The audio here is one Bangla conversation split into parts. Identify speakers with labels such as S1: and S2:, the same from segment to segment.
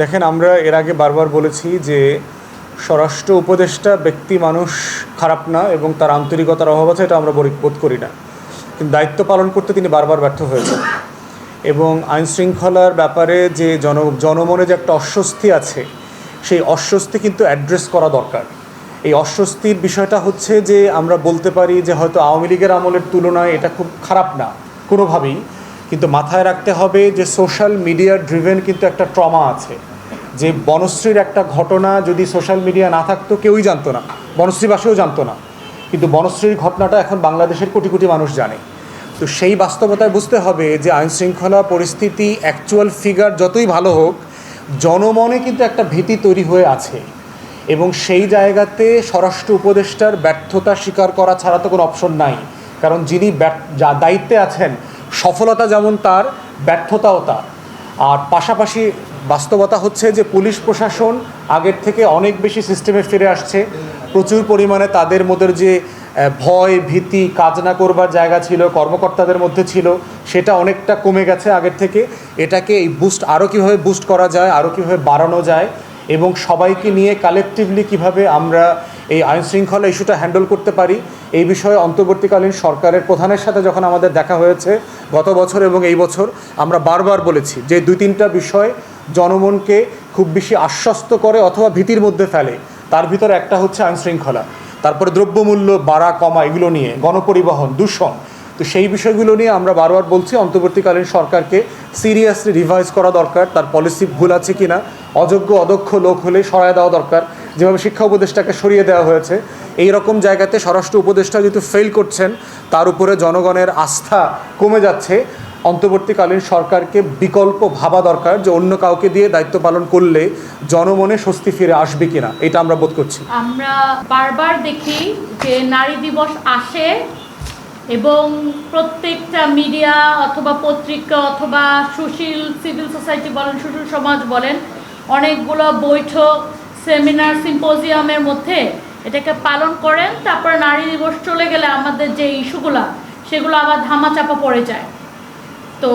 S1: দেখেন, আমরা এর আগে বারবার বলেছি যে স্বরাষ্ট্র উপদেষ্টা ব্যক্তি, মানুষ খারাপ না এবং তার আন্তরিকতার অভাব আছে, এটা আমরা বোধ করি না। কিন্তু দায়িত্ব পালন করতে তিনি বারবার ব্যর্থ হয়েছেন। এবং আইন শৃঙ্খলার ব্যাপারে যে জন জনমনে যে একটা অস্বস্তি আছে, সেই অস্বস্তি কিন্তু অ্যাড্রেস করা দরকার। এই অস্বস্তির বিষয়টা হচ্ছে যে আমরা বলতে পারি যে হয়তো আওয়ামী লীগের আমলের তুলনায় এটা খুব খারাপ না, কোনোভাবেই। কিন্তু মাথায় রাখতে হবে যে সোশ্যাল মিডিয়া ড্রিভেন কিন্তু একটা ট্রমা আছে। যে বনশ্রীর একটা ঘটনা যদি সোশ্যাল মিডিয়া না থাকতো, কেউই জানতো না। বনশ্রীবাসীও জানতো না। কিন্তু বনশ্রীর ঘটনাটা এখন বাংলাদেশের কোটি কোটি মানুষ জানে। তো সেই বাস্তবতায় বুঝতে হবে যে আইন শৃঙ্খলা পরিস্থিতি অ্যাকচুয়াল ফিগার যতই ভালো হোক, জনমনে কিন্তু একটা ভীতি তৈরি হয়ে আছে। এবং সেই জায়গাতে স্বরাষ্ট্র উপদেষ্টার ব্যর্থতা স্বীকার করা ছাড়া তো কোনো অপশন নাই। কারণ যিনি যা দায়িত্বে আছেন, সফলতা যেমন তার, ব্যর্থতাও তার। আর পাশাপাশি বাস্তবতা হচ্ছে যে পুলিশ প্রশাসন আগের থেকে অনেক বেশি সিস্টেমে ফিরে আসছে। প্রচুর পরিমাণে তাদের মধ্যে যে ভয়, ভীতি কাজ না করবার জায়গা ছিল, কর্মকর্তাদের মধ্যে ছিল, সেটা অনেকটা কমে গেছে আগের থেকে। এটাকে এই বুস্ট আরও কীভাবে বুস্ট করা যায় আরও কীভাবে বাড়ানো যায় এবং সবাইকে নিয়ে কালেকটিভলি কীভাবে আমরা এই আইন শৃঙ্খলা ইস্যুটা হ্যান্ডেল করতে পারি, এই বিষয়ে অন্তর্বর্তীকালীন সরকারের প্রধানের সাথে যখন আমাদের দেখা হয়েছে, গত বছর এবং এই বছর আমরা বারবার বলেছি যে দুই তিনটা বিষয় জনমনকে খুব বেশি আশ্বস্ত করে অথবা ভীতির মধ্যে ফেলে। তার ভিতরে একটা হচ্ছে আইন শৃঙ্খলা তারপরে দ্রব্যমূল্য বাড়া কমা এগুলো নিয়ে, গণপরিবহন, দূষণ। তো সেই বিষয়গুলো নিয়ে আমরা বারবার বলছি, অন্তর্বর্তীকালীন সরকারকে সিরিয়াসলি রিভাইজ করা দরকার, তার পলিসি ভুল আছে কিনা, অযোগ্য, অদক্ষ লোক হলে সরায় দেওয়া দরকার, যেভাবে শিক্ষা উপদেষ্টাকে সরিয়ে দেওয়া হয়েছে। এই রকম জায়গাতে স্বরাষ্ট্র উপদেষ্টা যেহেতু ফেল করছেন, তার উপরে জনগণের আস্থা কমে যাচ্ছে। অন্তর্বর্তীকালীন সরকারকে বিকল্প ভাবা দরকার যে অন্য কাউকে দিয়ে দায়িত্ব পালন করলে জনমনে স্বস্তি ফিরে আসবে কিনা, এটা আমরা বোধ করছি।
S2: আমরা বারবার দেখি যে নারী দিবস আসে এবং প্রত্যেকটা মিডিয়া অথবা পত্রিকা অথবা সুশীল সিভিল সোসাইটি বলেন, সুশীল সমাজ বলেন, অনেকগুলো বৈঠক, সেমিনার, সিম্পোজিয়ামের মধ্যে এটাকে পালন করেন, তারপর নারী দিবস চলে গেলে আমাদের যে ইস্যুগুলা, সেগুলো আবার ধামাচাপা পড়ে যায়। তো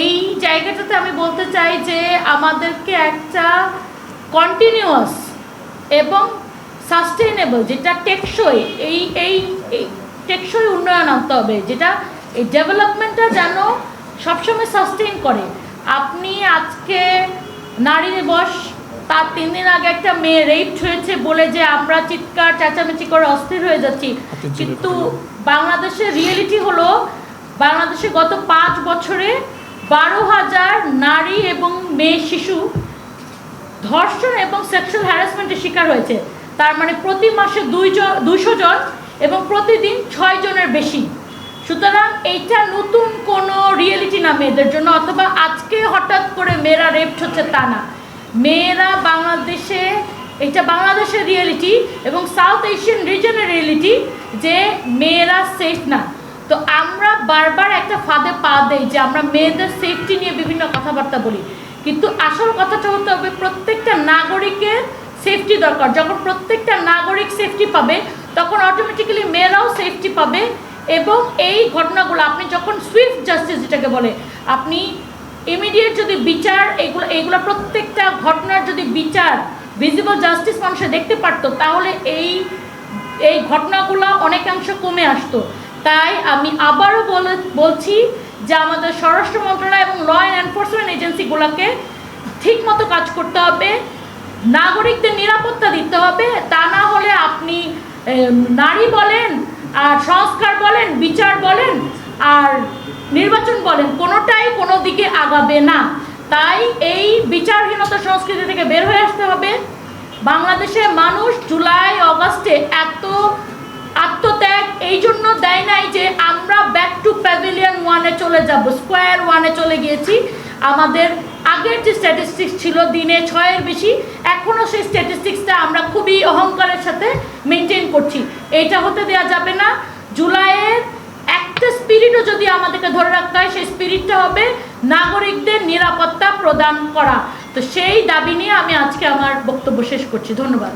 S2: এই জায়গাটাতে আমি বলতে চাই যে আমাদেরকে একটা কন্টিনিউয়াস এবং সাস্টেইনেবল যেটা টেকসই এই এই এই টেকসই উন্নয়ন আনতে হবে যেটা এই ডেভেলপমেন্টটা যেন সবসময় সাস্টেইন করে। আপনি আজকে নারী দিবস তার তিন দিন আগে একটা মেয়ে রেপ হয়েছে বলে যে আমরা চিৎকার চেঁচামেচি করে অস্থির হয়ে যাচ্ছি। কিন্তু বাংলাদেশের রিয়েলিটি হলো বাংলাদেশে গত পাঁচ বছরে বারো হাজার নারী এবং মেয়ে শিশু ধর্ষণ এবং সেক্সুয়াল হ্যারাসমেন্টের শিকার হয়েছে। তার মানে প্রতি মাসে দুইজন দুশো জন এবং প্রতিদিন ছয় জনের বেশি। সুতরাং এইটা নতুন কোনো রিয়েলিটি না মেয়েদের জন্য, অথবা আজকে হঠাৎ করে মেয়েরা রেপড হচ্ছে তা না। মেয়েরা বাংলাদেশে, এটা বাংলাদেশের রিয়েলিটি এবং সাউথ এশিয়ান রিজনের রিয়েলিটি যে মেয়েরা সেফ না। তো আমরা বারবার একটা ফাঁদে পা দেই যে আমরা মেয়েদের সেফটি নিয়ে বিভিন্ন কথাবার্তা বলি। কিন্তু আসল কথাটা হতে হবে প্রত্যেকটা নাগরিকের সেফটি দরকার। যখন প্রত্যেকটা নাগরিক সেফটি পাবে, তখন অটোমেটিক্যালি মেয়েরাও সেফটি পাবে এবং এই ঘটনাগুলো আপনি যখন সুইফট জাস্টিস যেটাকে বলে, আপনি ইমিডিয়েট যদি বিচার, এগুলো এইগুলো প্রত্যেকটা ঘটনার যদি বিচার ভিজিবল জাস্টিস মানুষে দেখতে পারতো, তাহলে এই এই ঘটনাগুলো অনেকাংশ কমে আসতো। তাই আমি আবারও বলে বলছি যে আমাদের স্বরাষ্ট্র মন্ত্রণালয় এবং ল অ্যান্ড এনফোর্সমেন্ট এজেন্সিগুলোকে ঠিক মতো কাজ করতে হবে, নাগরিকদের নিরাপত্তা দিতে হবে, তা না হলে আপনি নারী বলেন, আর সংস্কার বলেন, বিচার বলেন, আর নির্বাচন বলেন, কোনোটাই কোনো দিকে আগাবে না। তাই এই বিচারহীনতা সংস্কৃতি থেকে বের হয়ে আসতে হবে। বাংলাদেশের মানুষ জুলাই, অগাস্টে এত আত্মত্যাগ নাই যে আমরা ব্যাক টু প্যাভিলিয়ন ওয়ানে চলে যাব। স্কোয়ার ওয়ানে চলে গিয়েছি। আমাদের আগের যে স্ট্যাটিস্টিক্স ছিল দিনে ছয়ের বেশি এখনও সেই স্ট্যাটিস্টিক্সটা আমরা খুবই অহংকারের সাথে মেনটেন করছি। এইটা হতে দেওয়া যাবে না। জুলাইয়ের একটা স্পিরিটও যদি আমাদেরকে ধরে রাখতে হয়, সেই স্পিরিটটা হবে নাগরিকদের নিরাপত্তা প্রদান করা। তো সেই দাবি নিয়ে আমি আজকে আমার বক্তব্য শেষ করছি। ধন্যবাদ।